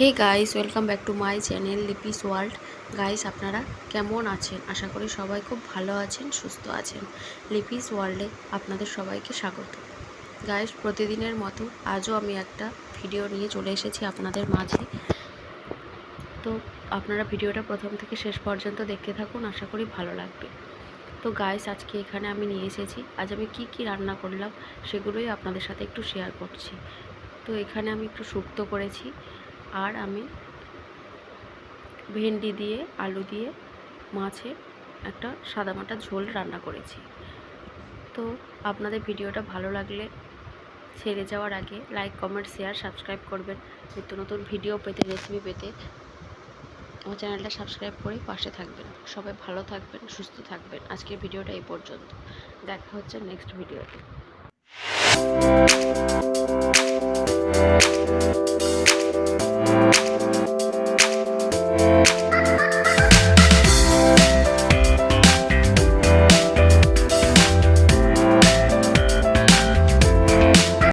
Hey guys welcome back to my channel Lipi's world guys আপনারা কেমন আছেন? আশা করি সবাই খুব ভালো আছেন, সুস্থ আছেন। লিপিস ওয়ার্ল্ডে আপনাদের সবাইকে স্বাগত। গাইস প্রতিদিনের মতো আজও আমি একটা ভিডিও নিয়ে চলে এসেছি আপনাদের মাঝে। তো আপনারা ভিডিওটা প্রথম থেকে শেষ পর্যন্ত দেখতে থাকুন, আশা করি ভালো লাগবে। তো গাইস আজকে এখানে আমি নিয়ে এসেছি। আজ আমি কি কি রান্না করলাম, সেগুলোই আপনাদের সাথে একটু শেয়ার করছি। তো এখানে আমি একটু শুক্তো করেছি আর আমি ভেন্ডি দিয়ে, আলু দিয়ে মাছে একটা সাদামাটা ঝোল রান্না করেছি। তো আপনাদের ভিডিওটা ভালো লাগলে ছেড়ে যাওয়ার আগে লাইক কমেন্ট শেয়ার সাবস্ক্রাইব করবেন। নিত্য নতুন ভিডিও পেতে রেসিপি পেতে আমার চ্যানেলটা সাবস্ক্রাইব করে পাশে থাকবেন। সবাই ভালো থাকবেন, সুস্থ থাকবেন। আজকের ভিডিওটা এই পর্যন্ত। দেখা হচ্ছে নেক্সট ভিডিওতে